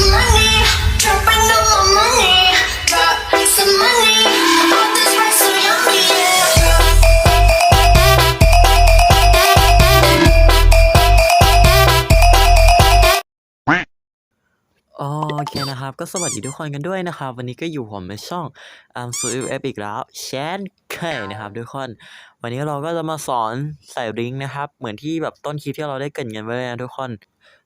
Oh, โอเคนะครับ ก็สวัสดีทุกคนกันด้วยนะครับ วันนี้ก็อยู่ผมในช่องอัมซูเอฟอีกแล้วเชนเคยนะครับทุกคน วันนี้เราก็จะมาสอนใส่ลิงนะครับ เหมือนที่แบบต้นคลิปที่เราได้เกินกันไว้เลยนะทุกคน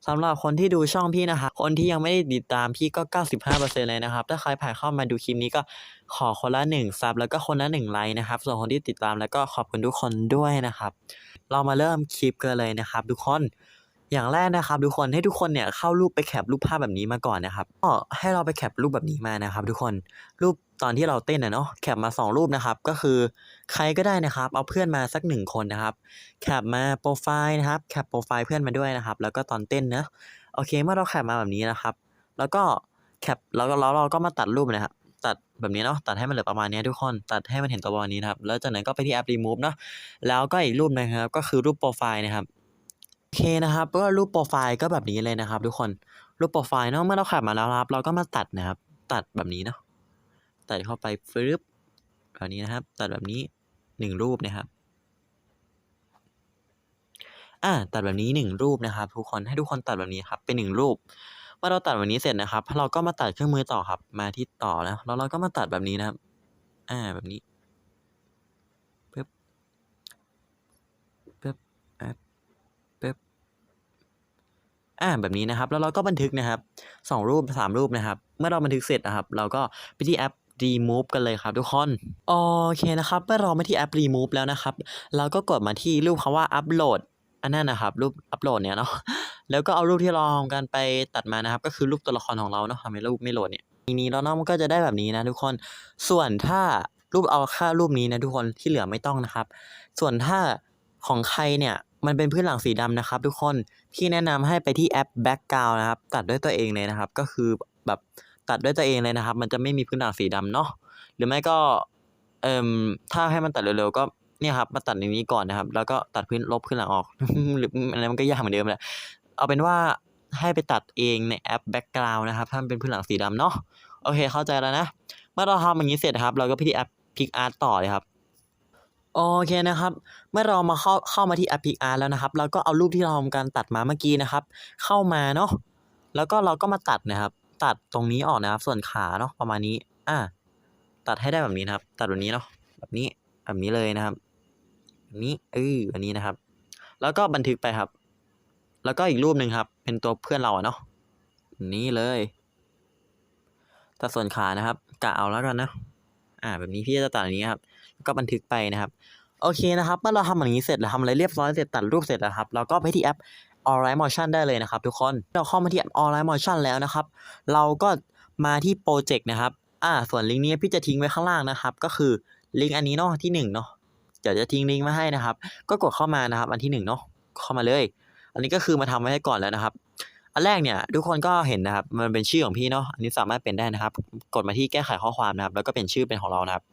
สำหรับคนที่ดูช่องพี่นะครับคนที่ยังไม่ได้ติดตามพี่ก็ 95%เลยนะครับ ถ้าใครผ่านเข้ามาดูคลิปนี้ก็ขอคนละ1ซับแล้วก็คนละ1ไลค์นะครับ ส่วนคนที่ติดตามแล้วก็ขอบคุณทุกคนด้วยนะครับ เรามาเริ่มคลิปกันเลยนะครับ ทุกคน อย่างแรกนะครับทุกคนให้ทุกคนเนี่ยเข้ารูปไปแคปรูปภาพแบบนี้มาก่อนนะครับก็ให้เราไปแคปรูปแบบนี้มานะครับ ทุกคนรูปตอนที่เราเต้นนะเนาะแคปมาสองรูปนะครับ ก็คือใครก็ได้นะครับ เอาเพื่อนมาสักหนึ่งคนนะครับแคปมาโปรไฟล์นะครับแคปโปรไฟล์เพื่อนมาด้วยนะครับ แล้วก็ตอนเต้นนะโอเคเมื่อเราแคปมาแบบนี้นะครับ แล้วก็แคปแล้วก็แล้วเราก็มาตัดรูปนะครับตัดแบบนี้เนาะตัดให้มันเหลือประมาณนี้ทุกคนตัดให้มันเห็นตัวประมาณนี้นะครับแล้วจากนั้นก็ไปที่แอป remove เนาะแล้วก็อีกรูปนะครับก็คือรูปโปรไฟล์นะครับ โอเคนะครับก็รูปโปรไฟล์ก็แบบนี้เลยนะครับ ทุกคนรูปโปรไฟล์เนาะเมื่อเราขับมาแล้วนะครับ เราก็มาตัดนะครับ ตัดแบบนี้เนาะตัดเข้าไปฟึบแบบนี้นะครับ ตัดแบบนี้หนึ่งรูปนะครับอ่าตัดแบบนี้หนึ่งรูปนะครับ ทุกคนให้ทุกคนตัดแบบนี้ครับ เป็นหนึ่งรูปเมื่อเราตัดแบบนี้เสร็จนะครับ เราก็มาตัดเครื่องมือต่อครับ มาที่ต่อนะแล้วเราก็มาตัดแบบนี้นะครับ อ่าแบบนี้ปึ๊บปึ๊บอะปึ๊บ อ่าแบบนี้นะครับ แล้วเราก็บันทึกนะครับสองรูปสามรูปนะครับ เมื่อเราบันทึกเสร็จนะครับ เราก็ไปที่แอป remove กันเลยครับทุกคน โอเคนะครับ เมื่อเรามาที่แอป remove แล้วนะครับ เราก็กดมาที่รูปคำว่า upload อันนั้นนะครับ รูป upload เนี่ยเนาะ แล้วก็เอารูปที่เราทำกันไปตัดมานะครับ ก็คือรูปตัวละครของเราเนาะทำไมรูปไม่โหลดเนี่ยทีนี้แล้วเนาะมันก็จะได้แบบนี้นะทุกคน ส่วนถ้ารูปเอาค่ารูปนี้นะทุกคนที่เหลือไม่ต้องนะครับ ส่วนถ้า ของใครเนี่ยมันเป็นพื้นหลังสีดำนะครับ ทุกคนที่แนะนำให้ไปที่แอป background นะครับ ตัดด้วยตัวเองเลยนะครับ ก็คือแบบตัดด้วยตัวเองเลยนะครับ มันจะไม่มีพื้นหลังสีดำเนาะหรือไม่ก็เอ่มถ้าให้มันตัดเร็วๆก็เนี่ยครับมาตัดในนี้ก่อนนะครับ แล้วก็ตัดพื้นลบพื้นหลังออก หรืออะไรมันก็ยากเหมือนเดิมแหละเอาเป็นว่าให้ไปตัดเองในแอป background นะครับ ถ้ามันเป็นพื้นหลังสีดำเนาะโอเคเข้าใจแล้วนะเมื่อเราทำอย่างนี้เสร็จครับ เราก็ไปที่แอป PicArt ต่อเลยครับ โอเคนะครับ เมื่อเรามาเข้าเข้ามาที่แอป PicArt แล้วนะครับ เราก็เอารูปที่เราทำการตัดมาเมื่อกี้นะครับ เข้ามาเนาะแล้วก็เราก็มาตัดนะครับ ตัดตรงนี้ออกนะครับ ส่วนขาเนาะประมาณนี้ อ่า ตัดให้ได้แบบนี้นะครับ ตัดแบบนี้เนาะแบบนี้แบบนี้เลยนะครับแบบนี้เออแบบนี้นะครับ แล้วก็บันทึกไปครับ แล้วก็อีกรูปหนึ่งครับ เป็นตัวเพื่อนเราเนาะนี่เลยตัดส่วนขานะครับกะเอาแล้วกันนะ อ่าแบบนี้พี่จะตัดอย่างนี้ครับก็บันทึกไปนะครับ โอเคนะครับเมื่อเราทำอย่างนี้เสร็จเราทำอะไรเรียบร้อยเสร็จตัดรูปเสร็จแล้วครับเราก็ไปที่แอป Alright Motion ได้เลยนะครับ ทุกคนเราเข้ามาที่แอป Alright Motion แล้วนะครับ เราก็มาที่โปรเจกต์นะครับอ่าส่วนลิงก์นี้พี่จะทิ้งไว้ข้างล่างนะครับ ก็คือลิงก์อันนี้เนาะที่หนึ่งเนาะเดี๋ยวจะทิ้งลิงก์มาให้นะครับ ก็กดเข้ามานะครับ อันที่หนึ่งเนาะเข้ามาเลย อันนี้ก็คือมาทำไว้ให้ก่อนแล้วนะครับ อันแรกเนี่ยทุกคนก็เห็นนะครับ มันเป็นชื่อของพี่เนาะอันนี้สามารถเป็นได้นะครับ กดมาที่แก้ไขข้อความนะครับ แล้วก็เป็นชื่อเป็นของเรานะครับ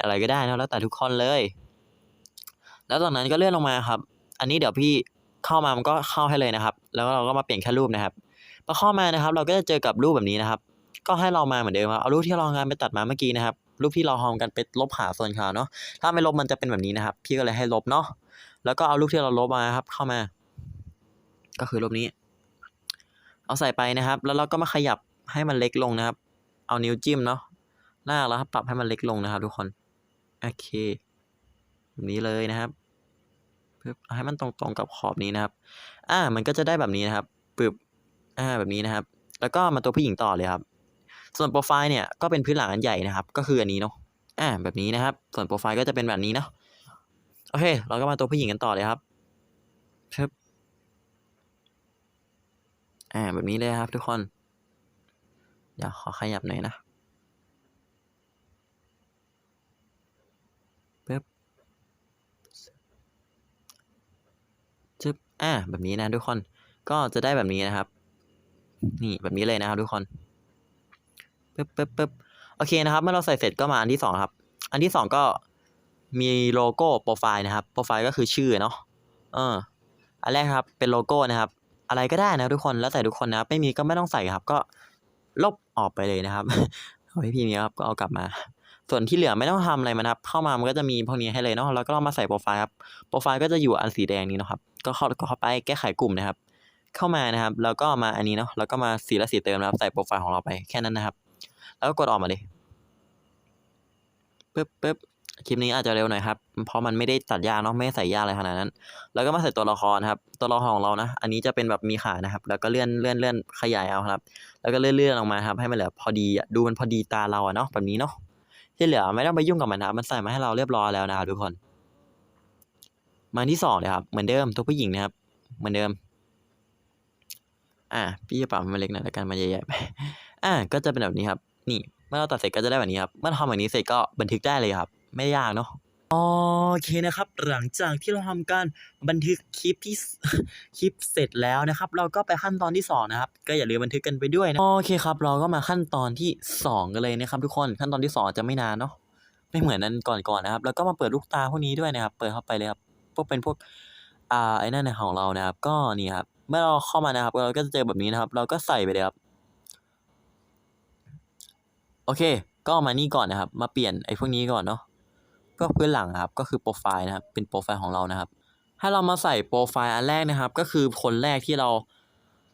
อะไรก็ได้นะแล้วแต่ทุกคนเลย แล้วจากนั้นก็เลื่อนลงมาครับ อันนี้เดี๋ยวพี่เข้ามามันก็เข้าให้เลยนะครับ แล้วเราก็มาเปลี่ยนแค่รูปนะครับพอเข้ามานะครับ เราก็จะเจอกับรูปแบบนี้นะครับ ก็ให้เรามาเหมือนเดิมครับเอารูปที่เรางานไปตัดมาเมื่อกี้นะครับรูปที่เราทำกันไปลบหาส่วนขาวเนาะถ้าไม่ลบมันจะเป็นแบบนี้นะครับ พี่ก็เลยให้ลบเนาะแล้วก็เอารูปที่เราลบมาครับ เข้ามา ก็คือรูปนี้ เอาใส่ไปนะครับ แล้วเราก็มาขยับให้มันเล็กลงนะครับ เอานิ้วจิ้มเนาะลากแล้วปรับให้มันเล็กลงนะครับทุกคน โอเคแบบนี้เลยนะครับปึ๊บเอให้มันตรงๆกับขอบนี้นะครับ อ่า มันก็จะได้แบบนี้นะครับปึ๊บอ่า แบบนี้นะครับ แล้วก็มาตัวผู้หญิงต่อเลยครับ ส่วนโปรไฟล์เนี่ยก็เป็นพื้นหลังอันใหญ่นะครับ ก็คืออันนี้เนาะ อ่า แบบนี้นะครับ ส่วนโปรไฟล์ก็จะเป็นแบบนี้เนาะ โอเค เราก็มาตัวผู้หญิงกันต่อเลยครับปึ๊บ อ่าแบบนี้เลยครับทุกคน เดี๋ยวขอขยับหน่อยนะปึ๊บจึ๊บอ่าแบบนี้นะทุกคน ก็จะได้แบบนี้นะครับ นี่แบบนี้เลยนะครับทุกคนปึ๊บปึ๊บปึ๊บโอเคนะครับ เมื่อเราใส่เสร็จก็มาอันที่สองครับ อันที่สองก็มีโลโก้โปรไฟล์นะครับ โปรไฟล์ก็คือชื่อเนาะเอออันแรกครับ เป็นโลโก้นะครับ อะไรก็ได้นะทุกคนแล้วแต่ทุกคนนะครับไม่มีก็ไม่ต้องใส่ครับ ก็ลบออกไปเลยนะครับเอาให้พี่นี้ครับก็เอากลับมา ส่วนที่เหลือไม่ต้องทำอะไรมันครับเข้ามามันก็จะมีพวกนี้ให้เลยเนาะแล้วก็เรามาใส่โปรไฟล์ครับโปรไฟล์ก็จะอยู่อันสีแดงนี้เนาะครับก็เข้าก็เข้าไปแก้ไขกลุ่มนะครับ เข้ามานะครับ แล้วก็มาอันนี้เนาะแล้วก็มาสีและสีเติมนะครับใส่โปรไฟล์ของเราไปแค่นั้นนะครับ แล้วก็กดออกมาเลยปึ๊บปึ๊บ คลิปนี้อาจจะเร็วหน่อยครับ เพราะมันไม่ได้ตัดยาเนาะไม่ใส่ยาอะไรขนาดนั้น แล้วก็มาใส่ตัวละครนะครับ ตัวละครของเรานะ อันนี้จะเป็นแบบมีขานะครับ แล้วก็เลื่อนเลื่อนเลื่อนขยายเอาครับ แล้วก็เลื่อนเลื่อนลงมาครับ ให้มันเหลือพอดีดูมันพอดีตาเราอะเนาะแบบนี้เนาะ ที่เหลือไม่ต้องไปยุ่งกับมันนะมันใส่มาให้เราเรียบร้อยแล้วนะครับทุกคน มาที่สองเลยครับ เหมือนเดิมตัวผู้หญิงนะครับ เหมือนเดิม อ่า พี่จะปรับมันเล็กหน่อยแล้วกันมันใหญ่ๆไปอ่า ก็จะเป็นแบบนี้ครับ นี่ เมื่อเราตัดเสร็จก็จะได้แบบนี้ครับ เมื่อทำแบบนี้เสร็จก็บันทึกได้เลยครับ ไม่ยากเนาะโอเคนะครับ หลังจากที่เราทำการบันทึกคลิปที่คลิปเสร็จแล้วนะครับ เราก็ไปขั้นตอนที่สองนะครับ ก็อย่าลืมบันทึกกันไปด้วยนะโอเคครับ เราก็มาขั้นตอนที่สองกันเลยนะครับทุกคนขั้นตอนที่สองอาจจะไม่นานเนาะไม่เหมือนนั้นก่อนๆนะครับ แล้วก็มาเปิดลูกตาพวกนี้ด้วยนะครับ เปิดเข้าไปเลยครับพวกเป็นพวกอ่าไอ้นั่นนะของเรานะครับ ก็นี่ครับเมื่อเราเข้ามานะครับ เราก็จะเจอแบบนี้นะครับ เราก็ใส่ไปเลยครับโอเค ก็มานี่ก่อนนะครับ มาเปลี่ยนไอ้พวกนี้ก่อนเนาะ ก็พื้นหลังครับก็คือโปรไฟล์นะครับเป็นโปรไฟล์ของเรานะครับ ให้เรามาใส่โปรไฟล์อันแรกนะครับ ก็คือคนแรกที่เรา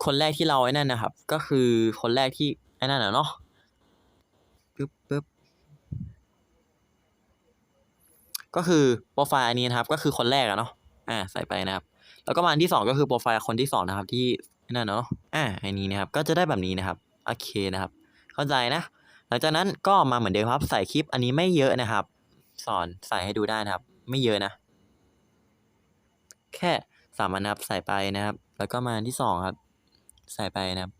คนแรกที่เราไอ้นั่นนะครับ ก็คือคนแรกที่ไอ้นั่นเนาะปึ๊บปึ๊บก็คือโปรไฟล์อันนี้นะครับ ก็คือคนแรกอะเนาะอ่าใส่ไปนะครับ แล้วก็มาอันที่สองก็คือโปรไฟล์คนที่สองนะครับ ที่ไอ้นั่นเนาะอ่าอันนี้นะครับ ก็จะได้แบบนี้นะครับโอเคนะครับ เข้าใจนะ หลังจากนั้นก็มาเหมือนเดิมครับใส่คลิปอันนี้ไม่เยอะนะครับ สอนใส่ให้ดูได้นะครับ ไม่เยอะนะ แค่สามอันนะครับใส่ไปนะครับ แล้วก็มาที่สองครับ ใส่ไปนะครับ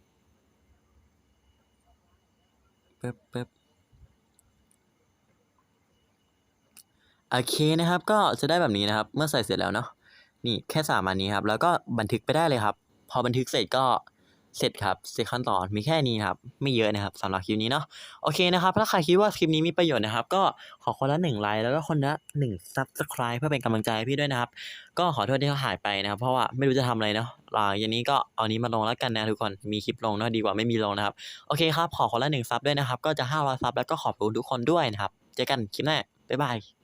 ปึ๊บปึ๊บโอเคนะครับ ก็จะได้แบบนี้นะครับ เมื่อใส่เสร็จแล้วเนาะนี่แค่สามอันนี้ครับ แล้วก็บันทึกไปได้เลยครับ พอบันทึกเสร็จก็ เสร็จครับเสร็จขั้นตอนมีแค่นี้ครับ ไม่เยอะนะครับสำหรับคลิปนี้เนาะโอเคนะครับถ้าใครคิดว่าคลิปนี้มีประโยชน์นะครับ ก็ขอคนละหนึ่งไลค์แล้วก็คนละหนึ่งซับสไคร b e เพื่อเป็นกำลังใจให้พี่ด้วยนะครับ ก็ขอโทษที่เขาหายไปนะครับ เพราะว่าไม่รู้จะทำอะไรเนาะหลังอย่างนี้ก็เอานี้มาลงแล้วกันนะทุกคนมีคลิปลงเนาะดีกว่าไม่มีลงนะครับโอเคครับขอคนละหนึ่งซับด้วยนะครับก็จะห้าร้อยซับแล้วก็ขอบคุณทุกคนด้วยนะครับเจอกันคลิปหน้าบ๊ายบาย